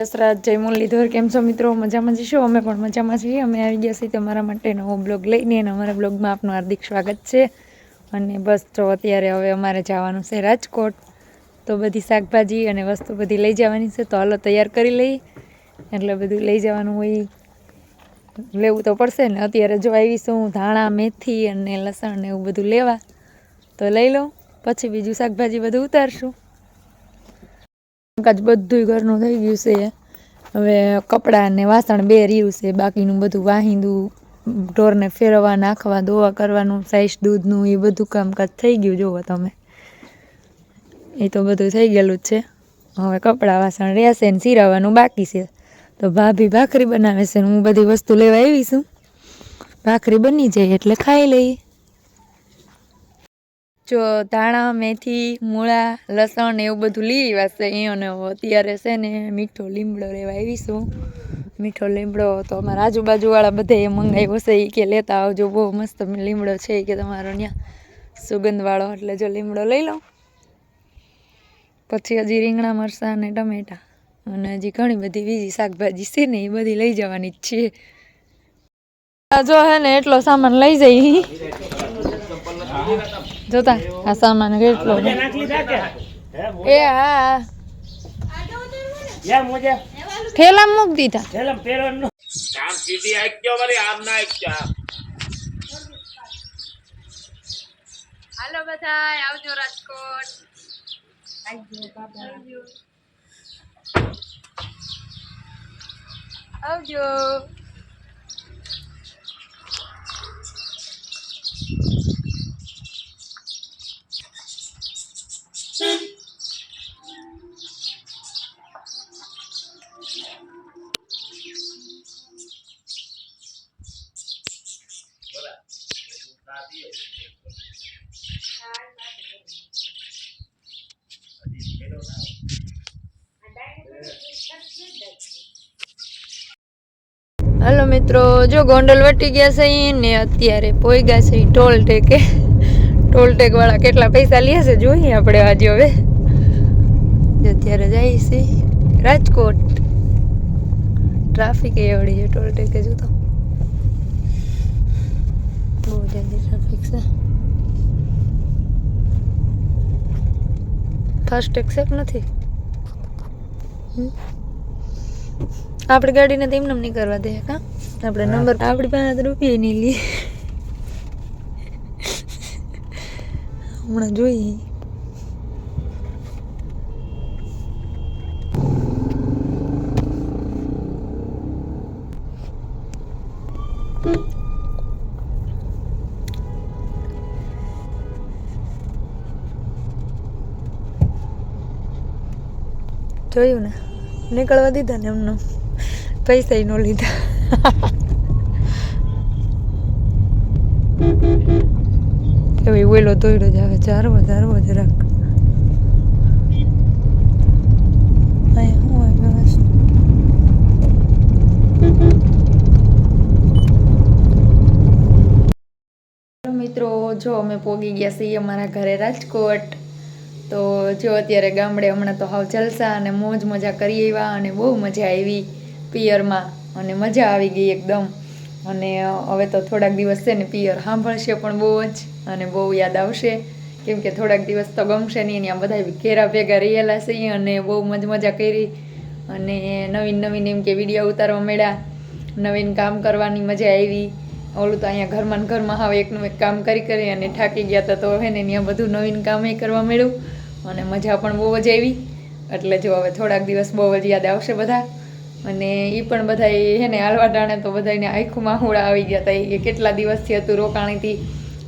દસરાત જય મુરલીધર, કેમ છો મિત્રો? મજામાં જશો અમે પણ મજામાં છીએ. અમે આવી ગયા છીએ તમારા માટે નવો બ્લોગ લઈને અને અમારા બ્લોગમાં આપનું હાર્દિક સ્વાગત છે. અને બસ તો અત્યારે હવે અમારે જવાનું છે રાજકોટ. તો બધી શાકભાજી અને વસ્તુ બધી લઈ જવાની છે. તો હાલો તૈયાર કરી લઈ. એટલે બધું લઈ જવાનું હોય. લેવું તો પડશે ને. અત્યારે જો આવીશું ધાણા, મેથી અને લસણ ને એવું બધું લેવા. તો લઈ લો પછી બીજું શાકભાજી બધું ઉતારશું. કામકાજ બધું ઘરનું થઈ ગયું છે. હવે કપડાં ને વાસણ બે રહ્યું છે. બાકીનું બધું વાહિંદું, ઢોરને ફેરવવા, નાખવા, ધોવા કરવાનું સાઈસ દૂધનું, એ બધું કામકાજ થઈ ગયું. જુઓ તમે. એ તો બધું થઈ ગયેલું જ છે. હવે કપડાં, વાસણ રહેશે ને સિરાવાનું બાકી છે. તો ભાભી ભાખરી બનાવે છે હું બધી વસ્તુ લેવા આવી છું. ભાખરી બની જાય એટલે ખાઈ લઈએ. જો ધાણા, મેથી, મૂળા, લસણ એવું બધું લઈ આવ્યા છે એ અને અત્યારે છે ને મીઠો લીમડો લેવા આવીશું મીઠો લીમડો તો અમારા આજુબાજુવાળા બધે એ મંગાવ્યો છે એ કે લેતા આવજો, બહુ મસ્ત લીમડો છે કે તમારો ત્યાં સુગંધવાળો. એટલે જો લીમડો લઈ લો પછી હજી રીંગણા, મરચાં અને ટમેટા. અને હજી ઘણી બધી બીજી શાકભાજી છે ને એ બધી લઈ જવાની જ છે જો હે ને, એટલો સામાન લઈ જઈ. જોતા આ સામાન કેટલો છે. નાખી લીધા કે એ હા યા મોજા ઠેલા મૂક દીધા છેલ્લે પહેરવાનું આમ સીધી આંક્યો વળી આમ ના આંક્યો હાલો બધા આવજો રાજકોટ આવજો હાલો મિત્રો, જો ગોંડલ વટી ગયા છે ને અત્યારે પોઈ ગયા છે ટોલટેકે ટોલ ટેકે. ટોલ ટેક વાળા કેટલા પૈસા લે છે જોઈએ આપણે આજે હવે. અત્યારે જાય છે રાજકોટ. ટ્રાફિક એવડી છે ટોલ ટેકે જો બહુ જલ્દી ટ્રાફિક છે. ફાસ્ટ એક્સેપ્ટ નથી. આપણી ગાડીને તો એમને નહીં કરવા દે કા આપણે નંબર આપણી પાસે રૂપિયા નહીં લઈએ હમણાં જોઈએ. જોયું ને? નીકળવા દીધા ને એમનો. પૈસા નો લીધા. એવી ઓયલો દોયડો જ આવે. ચારવો વધારે જરાક મિત્રો, જો અમે પોગી ગયા છીએ અમારા ઘરે રાજકોટ તો જો અત્યારે ગામડે હમણાં તો હાવ જલસા અને મોજ મજા કરી આવ્યા અને બહુ મજા આવી પિયરમાં અને મજા આવી ગઈ એકદમ. અને હવે તો થોડાક દિવસ છે ને પિયર સાંભળશે પણ બહુ જ અને બહુ યાદ આવશે. કેમ કે થોડાક દિવસ તો ગમશે નહીં ત્યાં બધા ઘેરા ભેગા રહેલા છીએ અને બહુ મજ મજા કરી. અને નવીન નવીન એમ કે વીડિયો ઉતારવા મળ્યા. નવીન કામ કરવાની મજા આવી. ઓલું તો અહીંયા ઘરમાં ઘરમાં હવે એકનું એક કામ કરી કરી અને થાકી ગયા હતા તો હવે ને ત્યાં બધું નવીન કામ એ કરવા મળ્યું. અને મજા પણ બહુ જ આવી. એટલે જો હવે થોડાક દિવસ બહુ જ યાદ આવશે બધા. અને એ પણ બધા હે ને હાલવા ટાણે તો બધાને આખું માહુડા આવી ગયા હતા એ કેટલા દિવસથી હતું રોકાણીથી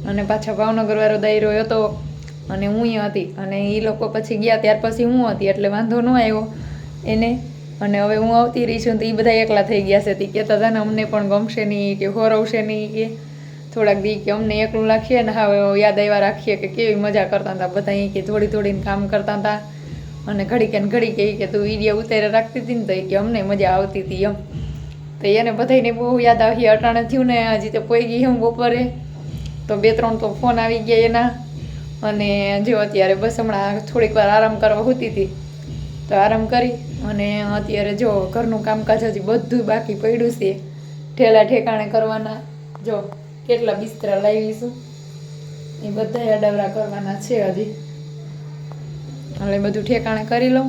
અને પાછા ભાવનગર વાળો દાયરો હતો. અને હું હતી. અને એ લોકો પછી ગયા ત્યાર પછી હું હતી, એટલે વાંધો ન આવ્યો એને. અને હવે હું આવતી રહી છું તો એ બધા એકલા થઈ ગયા છે. તે કહેતા હતા ને અમને પણ ગમશે નહીં, કે હોરવશે નહીં કે થોડાક દી કે અમને એકલું રાખીએ ને હવે યાદ આવ્યા રાખીએ કે કેવી મજા કરતા હતા. બધા એ કે થોડી થોડીને કામ કરતા હતા. અને ઘડીકે ને ઘડી કે તું વીડિયો ઉતારે રાખતી હતી ને તો એ કે અમને મજા આવતી હતી એમ. તો એને બધાને બહુ યાદ આવી. અટાણે થયું ને હજી તો પોઈ ગઈ હું બપોરે. તો બે ત્રણ તો ફોન આવી ગયા એના. અને જો અત્યારે બસ હમણાં થોડીક વાર આરામ કરવા હોતી હતી. તો આરામ કરી અને અત્યારે જો ઘરનું કામકાજ હજી બધું બાકી પડ્યું છે. ઠેલા ઠેકાણે કરવાના. જો કેટલા બિસ્તરા લાવીશું એ બધા અડાવરા કરવાના છે હજી. એટલે બધું ઠેકાણે કરી લઉં,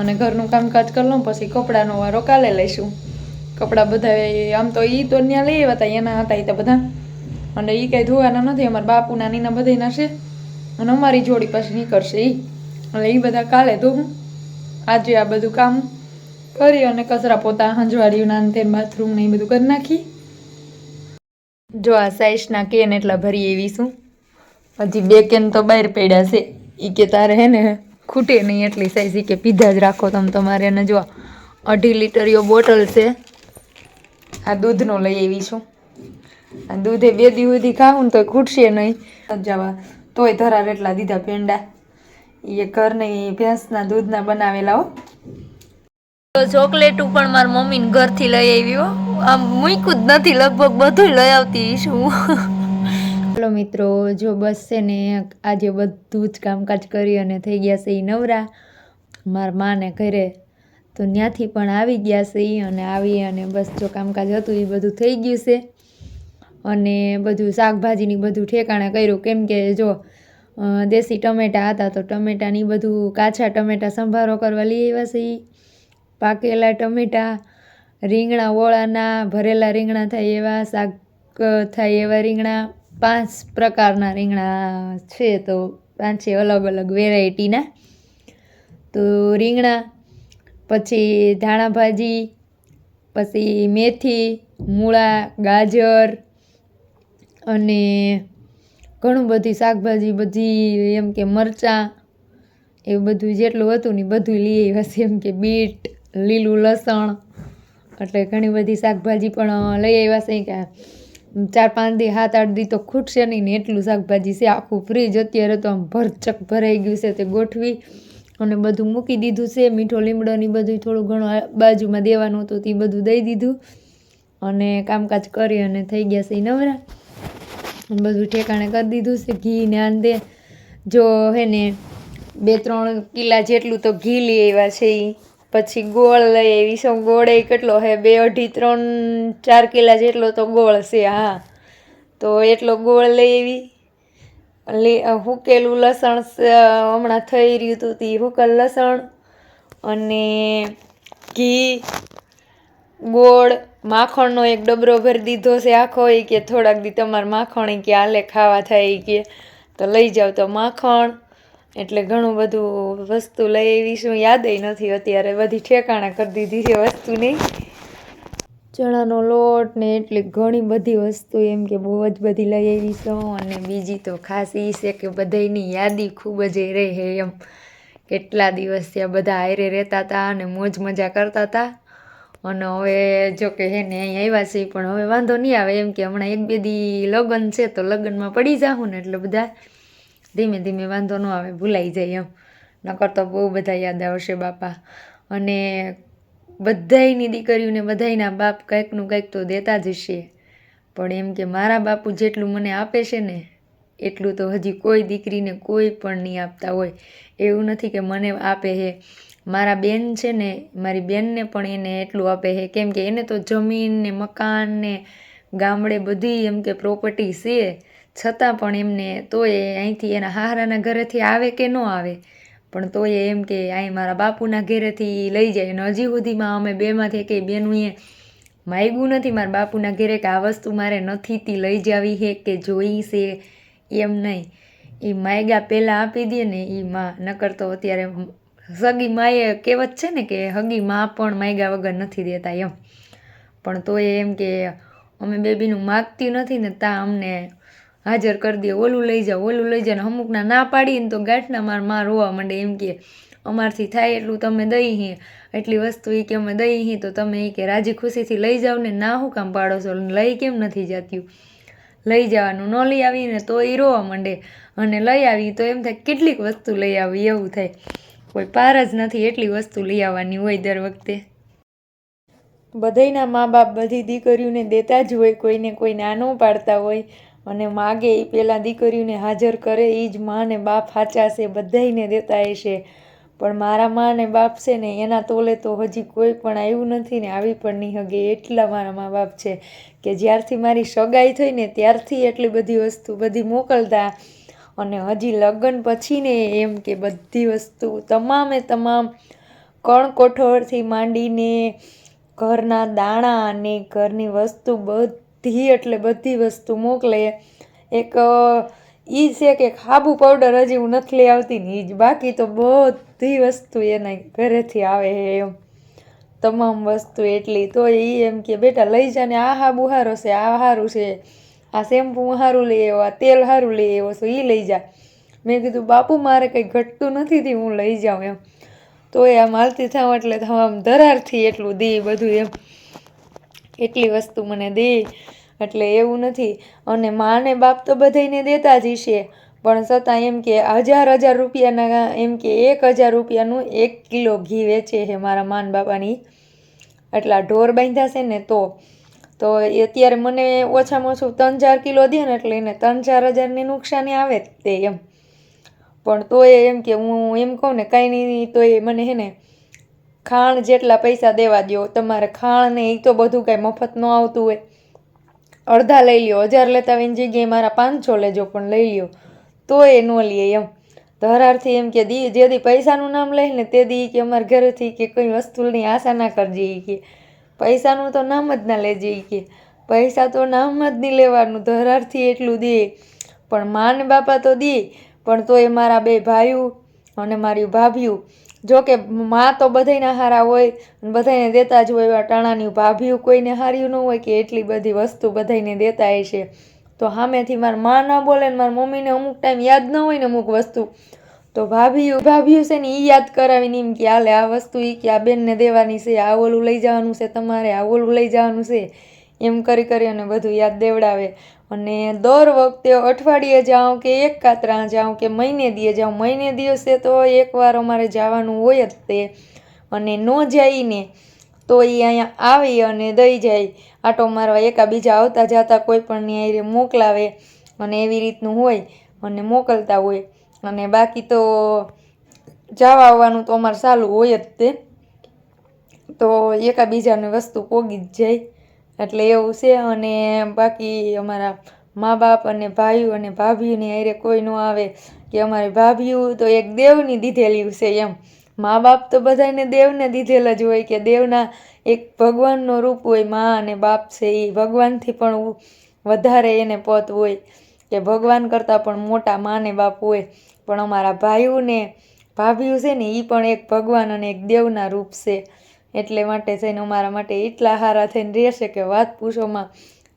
અને ઘરનું કામકાજ કરી લઉં, પછી કપડાનો વારો કાલે લઈશું. કપડાં બધા આમ તો એ તો ત્યાં લઈ આવ્યા હતા એના હતા એ તો બધા. અને એ કાંઈ ધોવાના નથી, અમારા બાપુના નીના બધાયના છે. અને અમારી જોડી પાછી નીકળશે એ એટલે એ બધા કાલે ધોવું. આજે આ બધું કામ કરી અને કચરા પોતા, હંજવાડીઓના ને તે બાથરૂમ ને એ બધું કરી નાખી. જો આ સાઈઝના કેન એટલા ભરી એવી શું? હજી બે કેન તો બહાર પડ્યા છે. એ કે તારે હે ને ખૂટે નહીં એટલી સાઈઝ કે પીધા જ રાખો તમે તમારે. એને જો અઢી લીટરીઓ બોટલ છે. આ દૂધનો લઈ આવી છું. આ દૂધે બે દી સુધી ખાવું ને તોય ખૂટશે નહીં. જવા તોય ધરાર એટલા દીધા પેંડા એ ઘરની ભેંસના દૂધના બનાવેલા હો. ચોકલેટ પણ મારી મમ્મીને ઘરથી લઈ આવી હો આમ મૂક્યું જ નથી, લગભગ બધું લઈ આવતી છું હલો મિત્રો, જો બસ છે ને, આજે બધું જ કામકાજ કરી અને થઈ ગયા છે એ નવરા. મારા માને ઘરે તો ત્યાંથી પણ આવી ગયા છે ઈ અને આવી અને બસ જો કામકાજ હતું એ બધું થઈ ગયું છે. અને બધું શાકભાજીની બધું ઠેકાણે કર્યું. કેમ કે જો દેશી ટમેટા હતા તો ટમેટાની બધું કાચા ટમેટા સંભારો કરવા લઈ આવ્યા છે પાકેલા ટમેટા રીંગણા ઓળાના ભરેલા રીંગણા થાય એવા, શાક થાય એવા રીંગણા. પાંચ પ્રકારના રીંગણા છે તો પાંચે અલગ અલગ વેરાયટીના. તો રીંગણા, પછી ધાણા ભાજી, પછી મેથી, મૂળા, ગાજર અને ઘણું બધી શાકભાજી, બધી એમ કે મરચાં, એવું બધું જેટલું હતું ને બધું લઈ આવ્યા છે. એમ કે બીટ, લીલું લસણ એટલે ઘણી બધી શાકભાજી પણ લઈ આવ્યા છે કે ચાર પાંચ દી હાથ આઠ દી તો ખૂટશે નહીં ને એટલું શાકભાજી છે. આખું ફ્રીજ અત્યારે તો આમ ભરચક ભરાઈ ગયું છે તે ગોઠવી અને બધું મૂકી દીધું છે. મીઠો લીમડો ને બધું થોડું ઘણું બાજુમાં દેવાનું હતું તે બધું દઈ દીધું અને કામકાજ કરી અને થઈ ગયા છે નવરા. બધું ઠેકાણે કરી દીધું છે ઘી ને આંદે જો હે ને બે ત્રણ કિલા જેટલું તો ઘી લઈ આવ્યા છે ઈ. પછી ગોળ લઈ આવી છે. ગોળ કેટલો હે બે, અઢી, ત્રણ, ચાર કિલા જેટલો તો ગોળ છે, હા. તો એટલો ગોળ લઈ આવી હુકેલું લસણ હમણાં થઈ રહ્યું હતું તે હુકલ લસણ. અને ઘી, ગોળ, માખણનો એક ડબરો ભરી દીધો છે આખો. એ કે થોડાક દી તમારે માખણ કે આલે ખાવા થાય કે. તો લઈ જાવ તો માખણ. એટલે ઘણું બધું વસ્તુ લઈ આવી શું યાદય નથી અત્યારે. બધી ઠેકાણા કરી દીધી છે વસ્તુની. ચણાનો લોટ ને એટલી ઘણી બધી વસ્તુ એમ કે બહુ જ બધી લઈ આવી છું અને બીજી તો ખાસ એ છે કે બધાયની યાદી ખૂબ જ એ હે એમ. કેટલા દિવસ ત્યાં બધા આયરે રહેતા હતા અને મોજ મજા કરતા હતા. અને હવે જો કે હે ને અહીં આવ્યા છે પણ હવે વાંધો નહીં આવે એમ કે હમણાં એક બે દી લગ્ન છે તો લગ્નમાં પડી જાઉં ને એટલે બધા ધીમે ધીમે વાંધો ન આવે, ભૂલાઈ જાય એમ. નકર તો બહુ બધા યાદ આવશે બાપા. અને બધાયની દીકરીઓને બધાયના બાપ કંઈકનું કંઈક તો દેતા જ હશે. પણ એમ કે મારા બાપુ જેટલું મને આપે છે ને, એટલું તો હજી કોઈ દીકરીને કોઈ પણ નહીં આપતા હોય. એવું નથી કે મને આપે છે મારા બેન છે ને, મારી બેનને પણ એને એટલું આપે છે કેમ કે એને તો જમીન ને મકાન ને ગામડે બધી એમ કે પ્રોપર્ટી છે. છતાં પણ એમને તોય અહીંથી એના હારાના ઘરેથી આવે કે ન આવે? પણ તોય એમ કે અહીં મારા બાપુના ઘરેથી લઈ જાય. અને હજી સુધીમાં અમે બેમાંથી કંઈ બેનુંએ માગ્યું નથી. મારા બાપુના ઘરે કે આ વસ્તુ મારે નથી તી લઈ જાવી છે કે જોઈ છે? એમ નહીં. એ માયગા પહેલાં આપી દે ને એ માં. નકર તો અત્યારે સગી માએ કહેવત છે ને કે, હગી માં પણ માયગા વગર નથી દેતા. એમ. પણ તોય એમ કે, અમે બેબીનું માગતી નથી ને તા અમને હાજર કરી દે, ઓલું લઈ જાઓ, ઓલું લઈ જાઓ અમુકના ના પાડીને તો ગાંઠના મારમાં રોવા માંડે એમ કે, અમારથી થાય એટલું તમે દઈ હી, એટલી વસ્તુ એ કે અમે દઈ હી, તો તમે એ કે રાજી ખુશીથી લઈ જાઓ ને ના હું કામ પાડો છો? લઈ કેમ નથી જતી લઈ જવાનું, ન લઈ આવીને તો એ રોવા માંડે. અને લઈ આવી તો એમ થાય કેટલીક વસ્તુ લઈ આવી, એવું થાય. કોઈ પાર જ નથી એટલી વસ્તુ લઈ આવવાની હોય દર વખતે. બધાયના મા બાપ બધી દીકરીઓને દેતા જ હોય, કોઈને કોઈ નાનો પાડતા હોય. અને માગે એ પહેલાં દીકરીઓને હાજર કરે એ જ મા ને બાપ હાચા છે, બધાયને દેતા હશે. પણ મારા મા ને બાપ છે ને, એના તોલે તો હજી કોઈ પણ આવ્યું નથી ને, આવી પણ નહીં હગે. એટલા મારા મા બાપ છે કે જ્યારથી મારી સગાઈ થઈ ને, ત્યારથી એટલી બધી વસ્તુ બધી મોકલતા. અને હજી લગ્ન પછી ને એમ કે બધી વસ્તુ તમામે તમામ કણ કોઠોળથી માંડીને ઘરના દાણા અને ઘરની વસ્તુ બધી એટલે બધી વસ્તુ મોકલે એક એ છે કે ખાબુ પાવડર હજી હું નથી લઈ આવતી ને એ જ બાકી તો બધી વસ્તુ એના ઘરેથી આવે છે એમ. તમામ વસ્તુ એટલી. તો એ એમ કે, બેટા, લઈ જા ને આ હાબુ હારો છે, આ સારું છે. આ શેમ્પુ સારું લઈ આવ્યો, આ તેલ સારું લઈ આવ્યો છો એ લઈ જા. મેં કીધું, બાપુ, મારે કંઈ ઘટતું નથી થી હું લઈ જાઉં એમ. તો એ આમ હાલતી થાવ એટલે તમામ ધરારથી એટલું દે બધું એમ. એટલી વસ્તુ મને દે, એટલે એવું નથી. અને માને બાપ તો બધાયને દેતા જ હશે. પણ છતાં એમ કે હજાર હજાર રૂપિયાના એમ કે એક હજાર રૂપિયાનું એક કિલો ઘી વેચે છે મારા માન બાપાની. એટલા ઢોર બાંધ્યા છે ને તો. તો અત્યારે મને ઓછામાં ઓછું ત્રણ ચાર કિલો દે ને એટલે એને ત્રણ ચાર હજારની નુકસાની આવે જ તે એમ. પણ તોય એમ કે હું એમ કહું ને કાંઈ નહીં, તોય મને હે ને ખાણ જેટલા પૈસા દેવા દ્યો, તમારે ખાણ ને એ તો બધું કાંઈ મફત ન આવતું હોય. અડધા લઈ લ્યો, હજાર લેતા એની જગ્યાએ મારા પાંચસો લેજો પણ લઈ લ્યો. તો એ ન લઈએ એમ. ધરારથી એમ કે દી, જે દી પૈસાનું નામ લઈ ને તે દી કે અમારા ઘરેથી કે કોઈ વસ્તુની આશા ના કરજે એ કે. પૈસાનું તો નામ જ ના લેજે એ કે. પૈસા તો નામ જ નહીં લેવાનું ધરારથી એટલું દે. પણ માન બાપા તો દે, પણ તો એ મારા બે ભાઈઓ અને મારી ભાભીઓ જો કે માં તો બધાયના હારા હોય બધાને દેતા જ હોય એવા ટાણાની ભાભીઓ કોઈને હાર્યું ન હોય કે એટલી બધી વસ્તુ બધાને દેતા હોય છે. તો સામેથી મારા માં ન બોલે ને મારા મમ્મીને અમુક ટાઈમ યાદ ન હોય ને અમુક વસ્તુ. તો ભાભીઓ ભાભીઓ છે ને એ યાદ કરાવીને એમ કે, હાલે, આ વસ્તુ એ કે આ બેનને દેવાની છે, આ ઓલું લઈ જવાનું છે, તમારે આ ઓલું લઈ જવાનું છે. એમ કરી કરી અને બધું યાદ દેવડાવે. અને દર વખતે અઠવાડિયે જાઉં કે એક કાતરા જાઉં કે મહિને દીએ જાઉં મહિને દિવસે તો એકવાર અમારે જવાનું હોય જ તે. અને ન જઈને તો એ અહીંયા આવી અને દઈ જાય. આટો મારવા એકા બીજા આવતા જતા કોઈ પણ ની હારે મોકલાવે અને એવી રીતનું હોય અને મોકલતા હોય. અને બાકી તો જવા આવવાનું તો અમારે સારું હોય જ તે. તો એકાબીજાની વસ્તુ પોગી જ જાય. એટલે એવું છે અને બાકી અમારા મા બાપ અને ભાઈઓ અને ભાભીઓની હારે કોઈ ન આવે કે અમારી ભાભીઓ તો એક દેવની દીધેલી છે એમ. મા બાપ તો બધાને દેવને દીધેલ જ હોય કે દેવના એક ભગવાનનો રૂપ હોય, મા અને બાપ છે એ ભગવાનથી પણ વધારે એને પત હોય કે ભગવાન કરતાં પણ મોટા મા ને બાપ હોય. પણ અમારા ભાઈઓને ભાભીઓ છે ને એ પણ એક ભગવાન અને એક દેવના રૂપ છે. એટલે માટે થઈને અમારા માટે એટલા સારા થઈને રહેશે કે વાત પૂછોમાં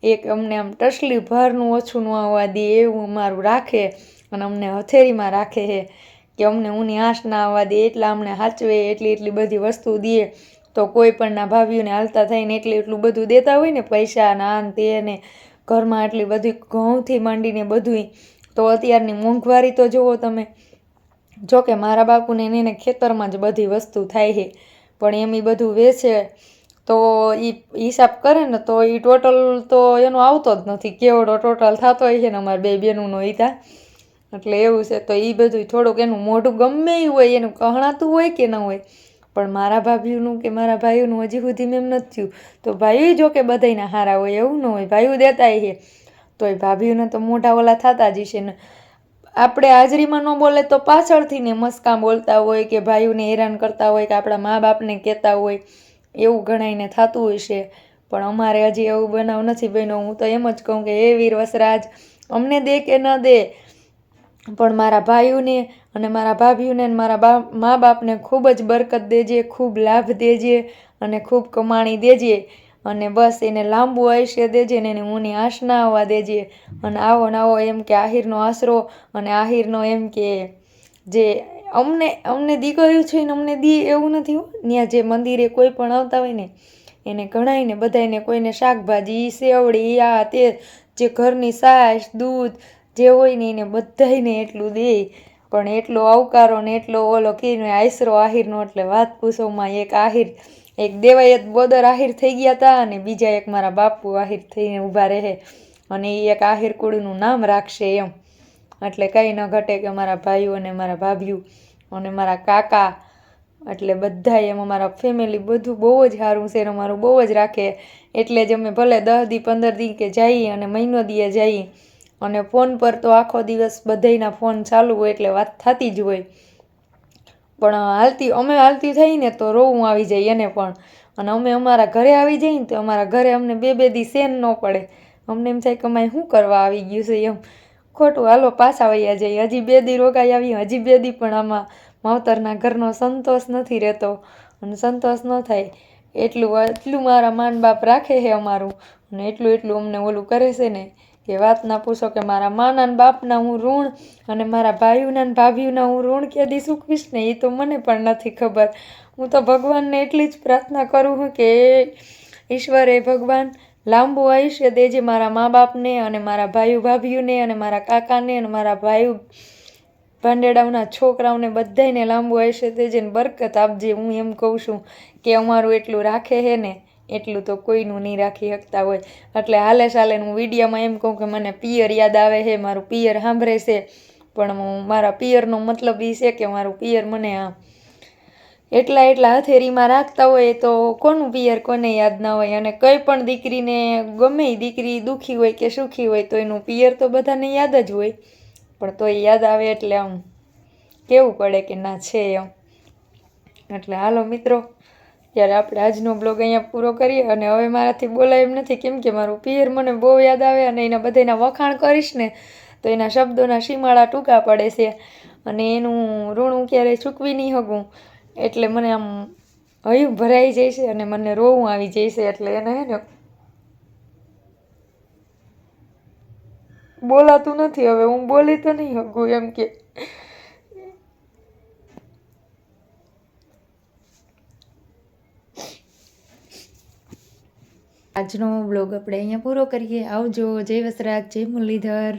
એક અમને આમ ટસલી ભારનું ઓછું ન આવવા દે એવું અમારું રાખે અને અમને હથેરીમાં રાખે છે કે અમને ઊની આશ ના આવવા દે એટલા અમને સાચવે એટલી એટલી બધી વસ્તુ દે. તો કોઈ પણના ભાભીઓને હાલતા થઈને એટલું એટલું બધું દેતા હોય ને પૈસા ના તે ને ઘરમાં એટલી બધી ઘઉંથી માંડીને બધુંય. તો અત્યારની મોંઘવારી તો જુઓ તમે. જો કે મારા બાપુને એને ખેતરમાં જ બધી વસ્તુ થાય છે. પણ એમ એ બધું વેચે, તો એ હિસાબ કરે ને તો એ ટોટલ તો એનો આવતો જ નથી. કેવડો ટોટલ થતો હોય છે ને અમારે બે બેનુંનો હિતા એટલે એવું છે, તો એ બધું થોડુંક એનું મોઢું ગમે એ હોય, એનું કહણાતું હોય કે ન હોય. પણ મારા ભાભીનું કે મારા ભાઈઓનું હજી સુધી મેં એમ નથી થયું. તો ભાઈઓ જો કે બધાયના હારા હોય, એવું ન હોય. ભાઈઓ દેતા છે તો એ ભાભીઓને તો મોઢા ઓલા થતા જ હશે ને. આપણે હાજરીમાં ન બોલે તો પાછળથી ને મસ્કા બોલતા હોય કે ભાઈઓને હેરાન કરતા હોય કે આપણા મા બાપને કહેતા હોય, એવું ઘણાઈને થતું હોય છે. પણ અમારે હજી એવું બનાવ નથી બન્યો. હું તો એમ જ કહું કે એ વીર વસરાજ, અમને દે કે ન દે? પણ મારા ભાઈઓને અને મારા ભાભીઓને અને મારા બા મા બાપને ખૂબ જ બરકત દેજે, ખૂબ લાભ દેજે અને ખૂબ કમાણી દેજે. અને બસ એને લાંબુ આયુષ્ય દેજે ને એને ઊની આશ ના આવવા દેજે. અને આવો ને આવો એમ કે આહિરનો આશરો અને આહિરનો એમ કે જે અમને અમને દીકરીઓ છે ને અમને દી એવું નથી ત્યાં જે મંદિરે કોઈ પણ આવતા હોય ને, એને ઘણાયને બધાયને કોઈને શાકભાજી સેવડી આ તે જે ઘરની સાસ દૂધ જે હોય ને એને બધાયને એટલું દે. પણ એટલો આવકારો ને એટલો ઓલો કીને આશરો આહિરનો એટલે વાત પૂછોમાં એક આહિર એક દેવાયત બોદર આહિર થઈ ગયા હતા અને બીજા એક મારા બાપુ આહિર થઈને ઊભા રહે અને એ એક આહિર કુળનું નામ રાખશે એમ. એટલે કંઈ ન ઘટે કે મારા ભાઈઓ અને મારા ભાભીઓ અને મારા કાકા, એટલે બધા એમ અમારા ફેમિલી બધું બહુ જ સારું છે અમારું બહુ જ રાખે. એટલે જ અમે ભલે દસ દી, પંદર દી કે જઈએ અને મહિનો દીએ જઈએ અને ફોન પર તો આખો દિવસ બધાયના ફોન ચાલુ હોય એટલે વાત થતી જ હોય. પણ હાલતી, અમે હાલતી થઈને તો રોવું આવી જાય એને પણ. અને અમે અમારા ઘરે આવી જઈએ ને તો અમારા ઘરે અમને બે બે દી સેન ન પડે. અમને એમ થાય કે અમે શું કરવા આવી ગયું છે એમ. ખોટું હાલો પાછા વૈયા જઈએ હજી બે દી રોકાઈ આવી, હજી બે દી પણ આમાં માવતરના ઘરનો સંતોષ નથી રહેતો. અને સંતોષ ન થાય. એટલું એટલું મારા માન બાપ રાખે છે અમારું. અને એટલું એટલું અમને ઓલું કરે છે ને. કે વાત ના પૂછો કે મારા માના બાપના હું ઋણ અને મારા ભાઈઓના ને ભાભીઓના હું ઋણ ક્યાંથી ચૂકવીશ ને એ તો મને પણ નથી ખબર. હું તો ભગવાનને એટલી જ પ્રાર્થના કરું છું કે ઈશ્વરે ભગવાન લાંબુ આયુષ્ય દેજે મારા મા બાપને અને મારા ભાઈઓ ભાભીઓને અને મારા કાકાને અને મારા ભાઈઓ ભાંડેડાઓના છોકરાઓને બધાયને લાંબુ આયુષ્ય દેજે ને બરકત આપજે. હું એમ કહું છું કે અમારું એટલું રાખે છે ને એટલું તો કોઈનું નહીં રાખી શકતા હોય. એટલે હાલે ચાલે હું વિડીયામાં એમ કહું કે મને પિયર યાદ આવે છે, મારું પિયર સાંભળે છે. પણ હું મારા પિયરનો મતલબ એ છે કે મારું પિયર મને આ એટલા એટલા હથેરીમાં રાખતા હોય તો કોનું પિયર કોને યાદ ના હોય? અને કંઈ પણ દીકરીને ગમે દીકરી દુઃખી હોય કે સુખી હોય તો એનું પિયર તો બધાને યાદ જ હોય. પણ તો યાદ આવે એટલે આમ કેવું પડે કે ના છે એમ. એટલે હાલો મિત્રો ત્યારે આપણે આજનો બ્લોગ અહીંયા પૂરો કરીએ અને હવે મારાથી બોલાય એમ નથી, કેમ કે મારું પિયર મને બહુ યાદ આવે અને એના બધાના વખાણ કરીશ ને, તો એના શબ્દોના સીમાળા ટૂંકા પડે છે. અને એનું ઋણ હું ક્યારેય ચૂકવી નહીં શકું. એટલે મને આમ હયું ભરાઈ જાય છે અને મને રોવું આવી જાય છે. એટલે એને હે ને બોલાતું નથી, હવે હું બોલી તો નહીં શકું એમ કે આજનો બ્લોગ આપણે અહીંયા પૂરો કરીએ. આવજો. જય વસરાજ. જય મુરલીધર.